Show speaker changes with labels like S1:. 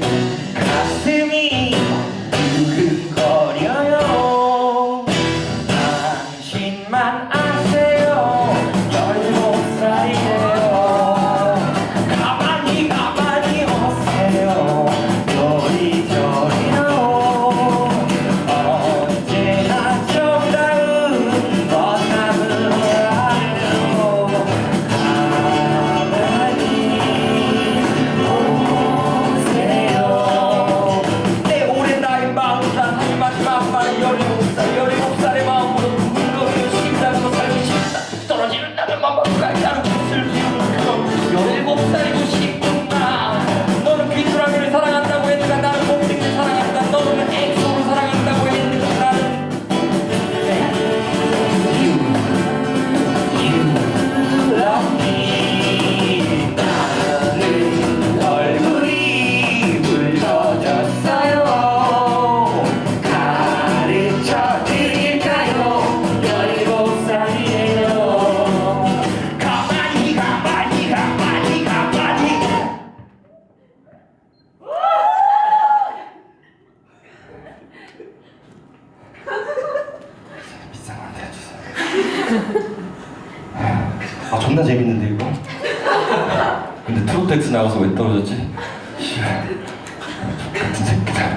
S1: Thank you. 誰も腐ればもろく運動する心臓の先に死んだ。その自分なるまま深いだろう 아 존나 재밌는데 이거? 근데 트로트 엑스 나가서 왜 떨어졌지? 같은 새끼다.